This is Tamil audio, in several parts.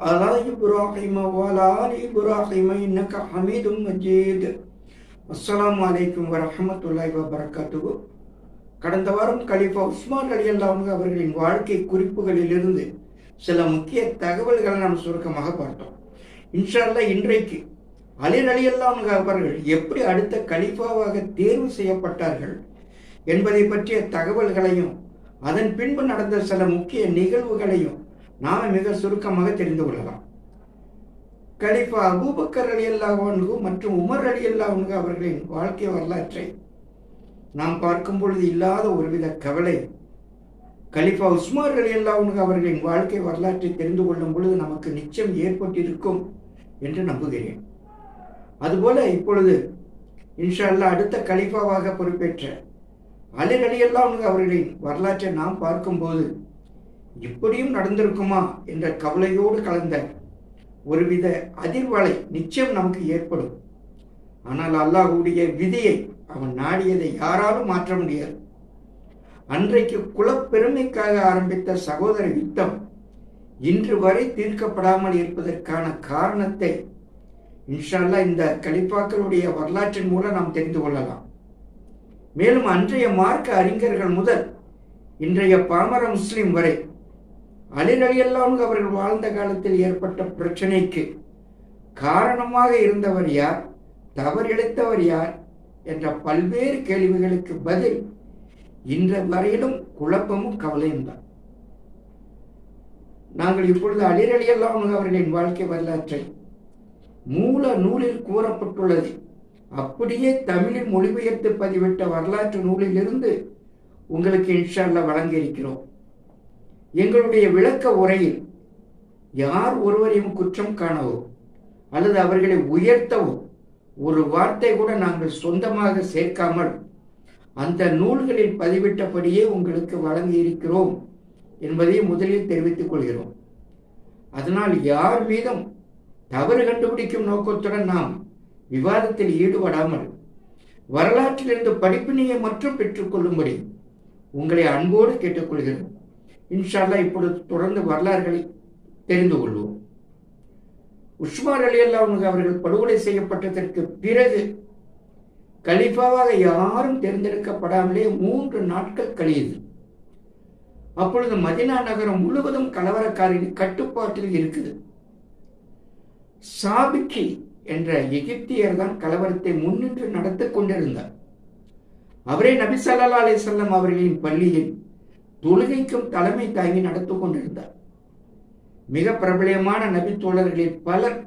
على إبراهيم وعلى آل إبراهيم إنك حميد مجيد அஸ்ஸலாமு அலைக்கும் வரஹமத்துல்லாஹி வபரகாத்துஹு கடந்த வாரம் கலிஃபா உஸ்மான் அலி அல்லாஹ் அவர்களின் வாழ்க்கை குறிப்புகளிலிருந்து சில முக்கிய தகவல்களை நாம் சுருக்கமாக பார்த்தோம் இன்ஷால்லா இன்றைக்கு அலி அலி அல்லாஹ் அவர்கள் எப்படி அடுத்த கலிஃபாவாக தேர்வு செய்யப்பட்டார்கள் என்பதை பற்றிய தகவல்களையும் அதன் பின்பு நடந்த சில முக்கிய நிகழ்வுகளையும் நாம் மிக சுருக்கமாக தெரிந்து கொள்ளலாம். கலிஃபா அபூபக்கர் அலி அல்லாஹு மற்றும் உமர் அலி அல்லாஹு அவர்களின் வாழ்க்கை வரலாற்றை நாம் பார்க்கும் பொழுது இல்லாத ஒருவித கவலை. கலிஃபா உஸ்மார் அலி அல்லாஹு அவர்களின் வாழ்க்கை வரலாற்றை தெரிந்து கொள்ளும் பொழுது நமக்கு நிச்சயம் ஏற்பட்டிருக்கும் என்று நம்புகிறேன். அதுபோல இப்பொழுது இன்ஷா அல்லாஹ் அடுத்த கலிஃபாவாக பொறுப்பேற்ற அலி அலி அல்லாஹு அவர்களின் வரலாற்றை நாம் பார்க்கும்போது இப்படியும் நடந்திருக்குமா என்ற கவலையோடு கலந்த ஒருவித அதிர்வலை நிச்சயம் நமக்கு ஏற்படும். ஆனால் அல்லாஹுடைய விதியை அவன் நாடியதை யாராலும் மாற்ற முடியாது. அன்றைக்கு குலப்பெருமைக்காக ஆரம்பித்த சகோதர யுத்தம் இன்று வரை தீர்க்கப்படாமல் இருப்பதற்கான காரணத்தை இன்ஷால்லா இந்த கலிப்பாக்களுடைய வரலாற்றின் மூலம் நாம் தெரிந்து கொள்ளலாம். மேலும் அன்றைய மார்க்க அறிஞர்கள் முதல் இன்றைய பாமர முஸ்லிம் வரை அலிரலியெல்லாம் அவர்கள் வாழ்ந்த காலத்தில் ஏற்பட்ட பிரச்சனைக்கு காரணமாக இருந்தவர் யார்? தவறிழைத்தவர் யார்? என்ற பல்வேறு கேள்விகளுக்கு பதில் இன்ற வரையிலும் குழப்பமும் கவலையும் தான். நாங்கள் இப்பொழுது அலிரலியெல்லாம் அவர்களின் வாழ்க்கை வரலாற்றை மூல நூலில் கூறப்பட்டுள்ளது. அப்படியே தமிழில் மொழிபெயர்த்து பதிவிட்ட வரலாற்று நூலிலிருந்து உங்களுக்கு இன்ஷால்ல வழங்கியிருக்கிறோம். எங்களுடைய விளக்க உரையில் யார் ஒருவரையும் குற்றம் காணவோ அல்லது அவர்களை உயர்த்தவோ ஒரு வார்த்தை கூட நாங்கள் சொந்தமாக சேர்க்காமல் அந்த நூல்களில் பதிவிட்டபடியே உங்களுக்கு வழங்கியிருக்கிறோம் என்பதை முதலில் தெரிவித்துக் கொள்கிறோம். அதனால் யார் மீதும் தவறு கண்டுபிடிக்கும் நோக்கத்துடன் நாம் விவாதத்தில் ஈடுபடாமல் வரலாற்றிலிருந்து படிப்பினையை மட்டும் பெற்றுக்கொள்ளும்படி உங்களை அன்போடு கேட்டுக்கொள்கிறோம். இன்ஷால்லா இப்பொழுது தொடர்ந்து வரலாறுகளை தெரிந்து கொள்வோம். உஸ்மார் அலி அல்லாவுங்க அவர்கள் படுகொலை செய்யப்பட்டதற்கு பிறகு கலிஃபாவாக யாரும் தேர்ந்தெடுக்கப்படாமலே மூன்று நாட்கள் கழியுது அப்பொழுது மதினா நகரம் முழுவதும் கலவரக்காரின் கட்டுப்பாட்டில் இருக்குது. சாபிக்கி என்ற எகிப்தியர் தான் கலவரத்தை முன்னின்று நடத்தி கொண்டிருந்தார். அவரே நபி சல்லா அலி அவர்களின் பள்ளியில் தொழுகைக்கும் தலைமை தாங்கி நடத்து கொண்டிருந்தார். மிக பிரபலியமான நபி தோழர்களில் பலர்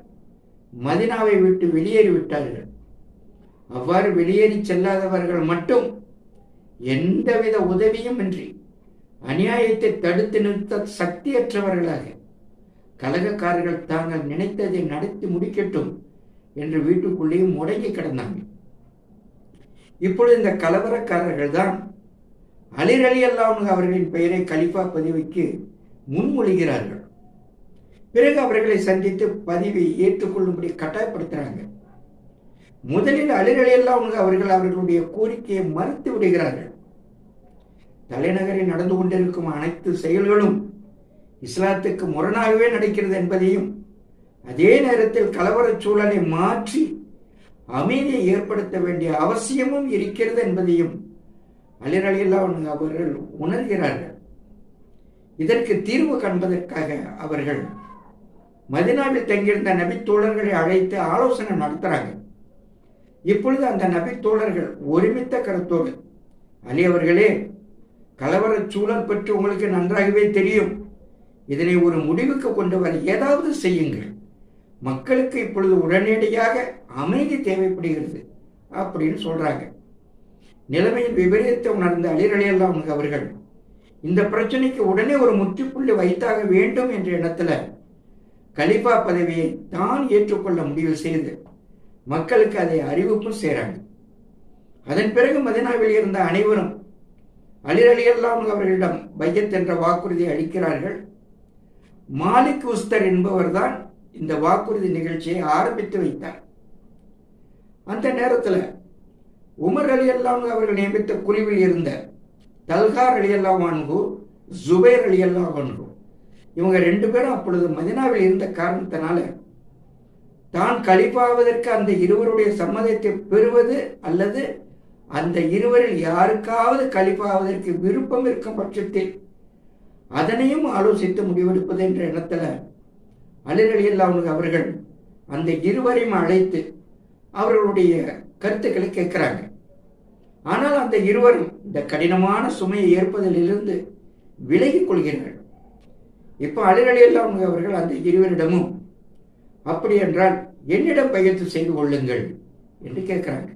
மதினாவை விட்டு வெளியேறி விட்டார்கள். அவ்வாறு வெளியேறி செல்லாதவர்கள் மட்டும் எந்தவித உதவியும் இன்றி அநியாயத்தை தடுத்து நிறுத்த சக்தியற்றவர்களாக கலகக்காரர்கள் தாங்கள் நினைத்ததை நடத்தி முடிக்கட்டும் என்று வீட்டுக்குள்ளேயும் முடங்கி கிடந்தாங்க. இப்பொழுது இந்த கலவரக்காரர்கள் தான் அலிர் அலி அல்லாவுங்க அவர்களின் பெயரை கலிஃபா பதவிக்கு முன்மொழிகிறார்கள். பிறகு அவர்களை சந்தித்து பதிவை ஏற்றுக்கொள்ளும்படி கட்டாயப்படுத்துகிறாங்க முதலில் அலிர் அலி அல்லாவுங்க அவர்கள் அவர்களுடைய கோரிக்கையை மறுத்து விடுகிறார்கள். தலைநகரில் நடந்து கொண்டிருக்கும் அனைத்து செயல்களும் இஸ்லாத்துக்கு முரணாகவே நடக்கிறது என்பதையும் அதே நேரத்தில் கலவரச் சூழலை மாற்றி அமைதியை ஏற்படுத்த வேண்டிய அவசியமும் இருக்கிறது என்பதையும் அலிரலியல்லா அவர்கள் உணர்கிறார்கள். இதற்கு தீர்வு காண்பதற்காக அவர்கள் மதினாவில் தங்கியிருந்த நபித்தோழர்களை அழைத்து ஆலோசனை நடத்துறாங்க. இப்பொழுது அந்த நபித்தோழர்கள் ஒருமித்த கருத்தோடு அலி அவர்களே கலவர சூழல் பற்றி உங்களுக்கு நன்றாகவே தெரியும். இதனை ஒரு முடிவுக்கு கொண்டு வர ஏதாவது செய்யுங்கள். மக்களுக்கு இப்பொழுது உடனடியாக அமைதி தேவைப்படுகிறது அப்படின்னு சொல்றாங்க. நிலைமையில் விபரீதத்தை உணர்ந்த அலிரலியல்லாம் அவர்கள் இந்த பிரச்சனைக்கு உடனே ஒரு முற்றுப்புள்ளி வைத்தாக வேண்டும் என்ற எண்ணத்தில் கலிஃபா பதவியை தான் ஏற்றுக்கொள்ள முடிவு செய்து மக்களுக்கு அதை அறிவிப்பும் செய்கிறாங்க அதன் பிறகு மதினாவில் இருந்த அனைவரும் அலிர் அவர்களிடம் பையத் என்ற வாக்குறுதியை அளிக்கிறார்கள். மாலிக் உஸ்தர் என்பவர்தான் இந்த வாக்குறுதி நிகழ்ச்சியை ஆரம்பித்து வைத்தார். அந்த நேரத்தில் உமர் அலி அல்லாம் அவர்கள் நியமித்த குழுவில் இருந்த தல்கார் அலி அல்லாம் ஜுபேர் ஜுபைர் அலி அல்லாம் இவங்க ரெண்டு பேரும் அப்பொழுது மதினாவில் இருந்த காரணத்தினால தான் கழிப்பாவதற்கு அந்த இருவருடைய சம்மதத்தை பெறுவது அல்லது அந்த இருவரில் யாருக்காவது கழிப்பாவதற்கு விருப்பம் இருக்கும் பட்சத்தில் அதனையும் ஆலோசித்து முடிவெடுப்பது என்ற எண்ணத்தில் அலிரலியில் அவங்க அவர்கள் அந்த இருவரையும் அழைத்து அவர்களுடைய கருத்துக்களை கேட்கிறாங்க. ஆனால் அந்த இருவரும் இந்த கடினமான சுமையை ஏற்பதிலிருந்து விலகிக் கொள்கிறார்கள் இப்போ அலிரலியில் அவர்கள் அந்த இருவரிடமும் அப்படி என்றால் என்னிடம் பயிற்சி செய்து கொள்ளுங்கள் என்று கேட்கிறாங்க.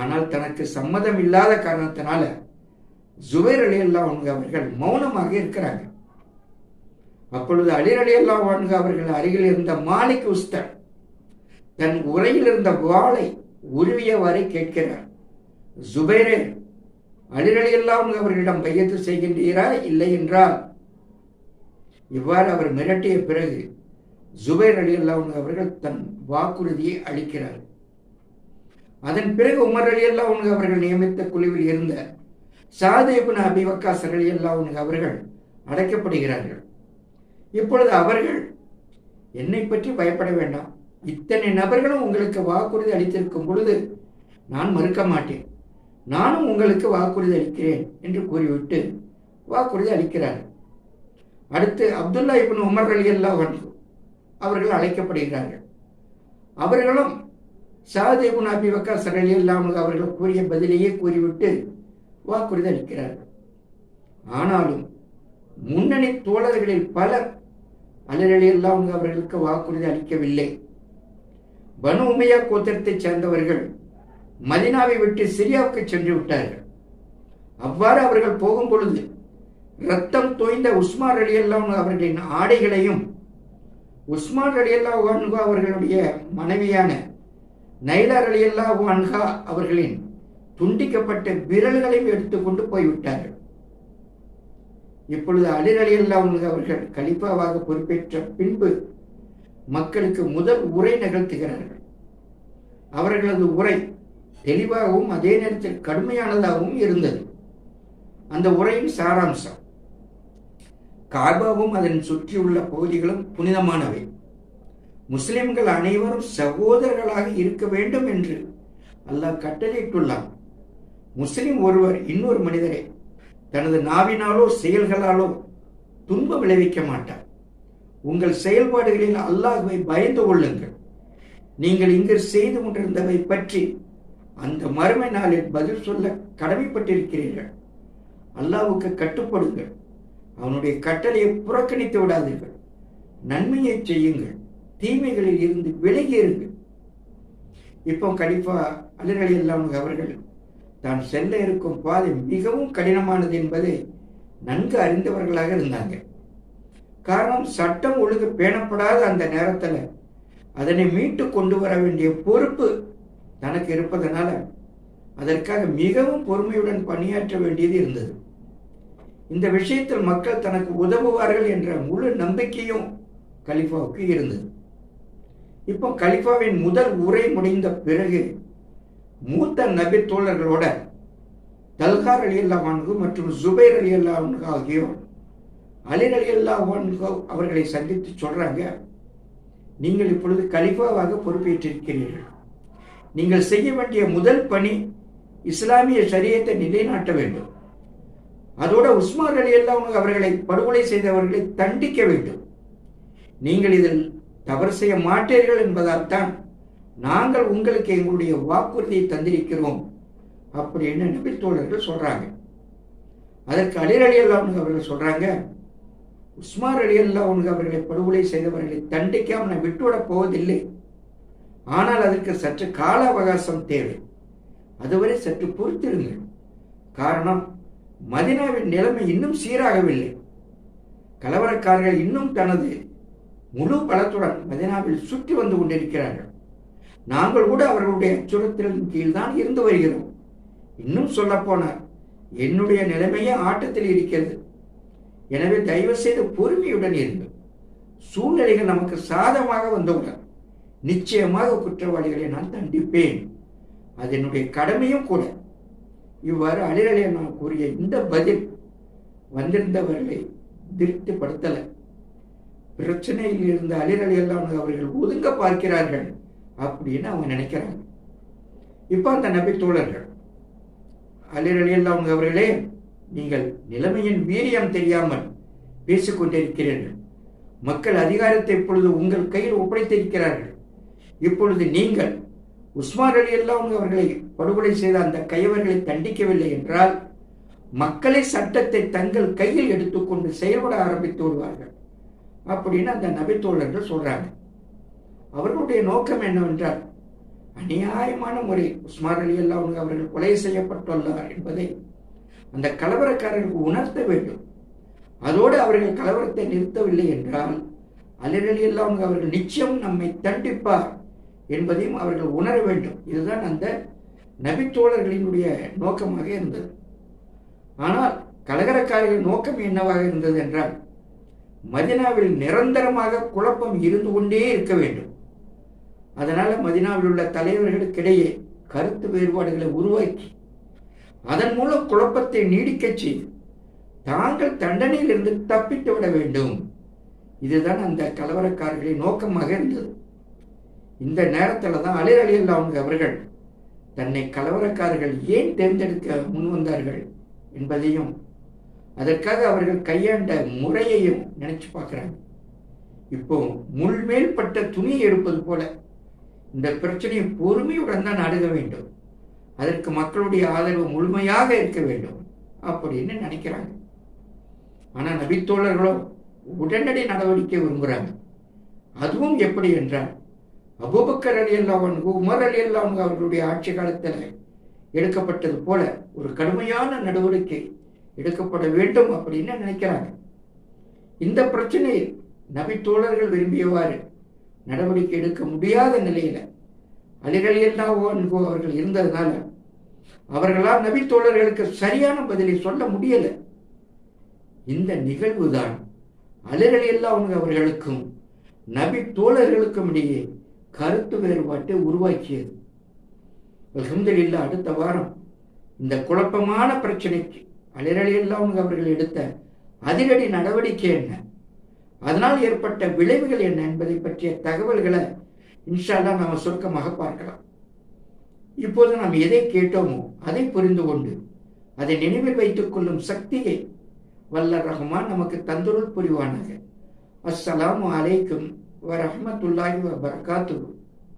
ஆனால் தனக்கு சம்மதம் இல்லாத காரணத்தினால ஜுபேர் அலி அல்லா அவர்கள் மௌனமாக இருக்கிறாங்க. அப்பொழுது அலிர் அலி அல்லா அவர்கள் அருகில் இருந்த மாலிக் உஸ்தர் தன் உரையில் இருந்த வாளை உருவியவாறு கேட்கிறார். ஜுபைரே அலிர் அவர்களிடம் பையத்து செய்கின்றீரா? இல்லை என்றால். இவ்வாறு அவர் மிரட்டிய பிறகு ஜுபைர் அலி அல்லாஹ் அவர்கள் தன் வாக்குறுதியை அளிக்கிறார். அதன் பிறகு உமர் அலி அல்லாஹ் அவர்கள் நியமித்த குழுவில் இருந்த சாதேபின் அபிவக்காஸ் அலி அல்லாஹ் அவர்கள் அடைக்கப்படுகிறார்கள். இப்பொழுது அவர்கள் என்னை பற்றி பயப்பட வேண்டாம். இத்தனை நபர்களும் உங்களுக்கு வாக்குறுதி அளித்திருக்கும் பொழுது நான் மறுக்க மாட்டேன். நானும் உங்களுக்கு வாக்குறுதி அளிக்கிறேன் என்று கூறிவிட்டு வாக்குறுதி அளிக்கிறார்கள். அடுத்து Abdullah ibn Umar Ali Allah அவர்கள் அழைக்கப்படுகிறார்கள். அவர்களும் சாதேபுன் அபி வக்கா சரலி இல்லாமல் அவர்கள் கூறிய பதிலையே கூறிவிட்டு வாக்குறுதி அளிக்கிறார்கள். ஆனாலும் முன்னணி தோழர்களில் பலர் அலரலி இல்லாமல் அவர்களுக்கு வாக்குறுதி அளிக்கவில்லை. பனு உமையா கோத்திரத்தைச் சேர்ந்தவர்கள் மதினாவை விட்டு சிரியாவுக்கு சென்று விட்டார்கள். அவ்வாறு அவர்கள் போகும் பொழுது ரத்தம் தோய்ந்த உஸ்மான் அலி அவர்களின் ஆடைகளையும் உஸ்மான் அலி அல்லா அவர்களுடைய மனைவியான நைலார் ரலியல்லா வான்கா அவர்களின் துண்டிக்கப்பட்ட விரல்களையும் எடுத்துக்கொண்டு போய்விட்டார்கள். இப்பொழுது அலிர் அலியல்லா அவர்கள் கலிப்பாவாக பொறுப்பேற்ற பின்பு மக்களுக்கு முதல் உரை நிகழ்த்துகிறார்கள். அவர்களது உரை தெளிவாகவும் அதே நேரத்தில் கடுமையானதாகவும் இருந்தது. அந்த உரையின் சாராம்சம் காபாவும் அதன் சுற்றியுள்ள பகுதிகளும் புனிதமானவை. முஸ்லிம்கள் அனைவரும் சகோதரர்களாக இருக்க வேண்டும் என்று அல்லாஹ் கட்டளையிட்டுள்ளான். முஸ்லிம் ஒருவர் இன்னொரு மனிதரை தனது நாவினாலோ செயல்களாலோ துன்பம் விளைவிக்க மாட்டார். உங்கள் செயல்பாடுகளில் அல்லாஹுவை பயந்து கொள்ளுங்கள். நீங்கள் இங்கு செய்து கொண்டிருந்தவை பற்றி அந்த மறுமை நாளில் பதில் சொல்ல கடமைப்பட்டிருக்கிறீர்கள். அல்லாவுக்கு கட்டுப்படுங்கள். அவனுடைய கட்டளையை புறக்கணித்து விடாதீர்கள். நன்மையை செய்யுங்கள். தீமைகளில் இருந்து விலகி இருங்கள் இப்போ கலிஃபா அலிரலி எல்லாம் அவர்கள் தான் செல்ல இருக்கும் பாதை மிகவும் கடினமானது என்பதை நன்கு அறிந்தவர்களாக இருந்தாங்க. காரணம் சட்டம் ஒழுங்கு பேணப்படாத அந்த நேரத்தில் அதனை மீட்டு கொண்டு வர வேண்டிய பொறுப்பு தனக்கு இருப்பதனால அதற்காக மிகவும் பொறுமையுடன் பணியாற்ற வேண்டியது இருந்தது. இந்த விஷயத்தில் மக்கள் தனக்கு உதவுவார்கள் என்ற முழு நம்பிக்கையும் கலிஃபாவுக்கு இருந்தது. இப்போ கலிஃபாவின் முதல் உரை முடிந்த பிறகு மூத்த நபி தோழர்களோட தல்கார் அலி அல்லாவான்கு மற்றும் ஜுபைர் அலி அல்லாவான்கு ஆகியோர் அலிரலியல்லா அவர்களை சந்தித்து சொல்றாங்க நீங்கள் இப்பொழுது கலிஃபாவாக பொறுப்பேற்றிருக்கிறீர்கள். நீங்கள் செய்ய வேண்டிய முதல் பணி இஸ்லாமிய சரியத்தை நிலைநாட்ட வேண்டும். அதோட உஸ்மான் அலி அவர்களை படுகொலை செய்தவர்களை தண்டிக்க வேண்டும். நீங்கள் இதில் தவறு செய்ய மாட்டீர்கள் என்பதால் தான் நாங்கள் உங்களுக்கு எங்களுடைய வாக்குறுதியை தந்திருக்கிறோம். அப்படின்னு நபி தோழர்கள் சொல்றாங்க. அதற்கு அலிர் அலி அவர்கள் சொல்றாங்க உஸ்மார் அலி உனக்கு அவர்களை படுகொலை செய்தவர்களை தண்டிக்காமல் நான் விட்டுவிடப் போவதில்லை. ஆனால் அதற்கு சற்று கால அவகாசம் தேவை. அதுவரை சற்று பொறுத்திருங்கள். காரணம் மதினாவின் நிலைமை இன்னும் சீராகவில்லை. கலவரக்காரர்கள் இன்னும் தனது முழு பலத்துடன் மதினாவில் சுற்றி வந்து கொண்டிருக்கிறார்கள். நாங்கள் கூட அவர்களுடைய அச்சுறுத்தலின் கீழ் தான் இருந்து வருகிறோம். இன்னும் சொல்லப்போனால் என்னுடைய நிலைமையே ஆட்டத்தில் இருக்கிறது. எனவே தயவு செய்து பொறுமையுடன் இருங்கள். சூழ்நிலைகள் நமக்கு சாதமாக வந்தவுடன் நிச்சயமாக குற்றவாளிகளை நான் தண்டிப்பேன். அது என்னுடைய கடமையும் கூட. இவ்வாறு அலிரலிய நான் கூறிய இந்த பதில் வந்திருந்தவர்களை திருப்திப்படுத்தலை. பிரச்சனையில் இருந்த அலிரலி எல்லாம் அவர்கள் ஒதுங்க பார்க்கிறார்கள் அப்படின்னு அவங்க நினைக்கிறாங்க. இப்போ அந்த நபி தோழர்கள் அலிரலி அவர்களே நீங்கள் நிலைமையின் வீரியம் தெரியாமல் பேசிக்கொண்டிருக்கிறீர்கள். மக்கள் அதிகாரத்தை இப்பொழுது உங்கள் கையில் ஒப்படைத்திருக்கிறார்கள். இப்பொழுது நீங்கள் உஸ்மான் அலி அல்லாம் அவர்களை படுகொலை செய்த அந்த கையவர்களை தண்டிக்கவில்லை என்றால் மக்களை சட்டத்தை தங்கள் கையில் எடுத்துக்கொண்டு செயல்பட ஆரம்பித்து விடுவார்கள். அப்படின்னு அந்த நபித்தோழர்கள் சொல்றாங்க. அவர்களுடைய நோக்கம் என்னவென்றால் அநியாயமான முறை உஸ்மான் அலி அல்லாம் அவர்கள் கொலை செய்யப்பட்டுள்ளார் என்பதை அந்த கலவரக்காரர்களுக்கு உணர்த்த வேண்டும். அதோடு அவர்கள் கலவரத்தை நிறுத்தவில்லை என்றால் அலிரலி அவர்கள் நிச்சயம் நம்மை தண்டிப்பார் என்பதையும் அவர்கள் உணர வேண்டும். இதுதான் அந்த நபித்தோழர்களினுடைய நோக்கமாக இருந்தது. ஆனால் கலகரக்காரர்களின் நோக்கம் என்னவாக இருந்தது என்றால் மதினாவில் நிரந்தரமாக குழப்பம் இருந்து கொண்டே இருக்க வேண்டும். அதனால் மதினாவில் உள்ள தலைவர்களுக்கிடையே கருத்து வேறுபாடுகளை உருவாக்கி அதன் மூலம் குழப்பத்தை நீடிக்கச் செய்து தாங்கள் தண்டனையிலிருந்து தப்பித்து விட வேண்டும். இதுதான் அந்த கலவரக்காரர்களின் நோக்கமாக இருந்தது. இந்த நேரத்தில் தான் அலிர் அலி அவங்க அவர்கள் தன்னை கலவரக்காரர்கள் ஏன் தேர்ந்தெடுக்க முன் வந்தார்கள் என்பதையும் அதற்காக அவர்கள் கையாண்ட முறையையும் நினைச்சு பார்க்குறாங்க. இப்போ முள்மேல் பட்ட துணி எடுப்பது போல இந்த பிரச்சனையை பொறுமையுடன் தான் அணுக வேண்டும். அதற்கு மக்களுடைய ஆதரவு முழுமையாக இருக்க வேண்டும். அப்படின்னு நினைக்கிறாங்க. ஆனால் நபித்தோழர்களோ உடனடி நடவடிக்கை விரும்புகிறாங்க. அதுவும் எப்படி என்றால் அபுபக்கர் அலி அல்லாவன் உமர் அலி அல்லாவன் அவர்களுடைய ஆட்சி காலத்தில் எடுக்கப்பட்டது போல ஒரு கடுமையான நடவடிக்கை எடுக்கப்பட வேண்டும் அப்படின்னு நினைக்கிறாங்க. இந்த பிரச்சனையில் நபி தோழர்கள் விரும்பியவாறு நடவடிக்கை எடுக்க முடியாத நிலையில அலிகள் எல்லாம் அவர்கள் இருந்ததுனால அவர்களால் நபி தோழர்களுக்கு சரியான பதிலை சொல்ல முடியல. இந்த நிகழ்வு தான் அலிகள் எல்லாம் அவர்களுக்கும் நபி தோழர்களுக்கும் இடையே கருத்து வேறுபாட்டை உருவாக்கியது. அலமதுல்லா அடுத்த வாரம் இந்த குழப்பமான பிரச்சனைக்கு அலிரலியெல்லாம் அவர்கள் எடுத்த அதிரடி நடவடிக்கை என்ன? அதனால் ஏற்பட்ட விளைவுகள் என்ன என்பதை பற்றிய தகவல்களை இன்ஷால்லா நம்ம சுருக்கமாக பார்க்கலாம். இப்போது நாம் எதை கேட்டோமோ அதை புரிந்து கொண்டு அதை நினைவில் வைத்துக் கொள்ளும் சக்தியை வல்ல ரஹ்மான் நமக்கு தந்துருள் புரிவானாக. அஸ்ஸலாமு அலைக்கும் வரஹமத்துல்லாஹி வபரகாத்துஹு.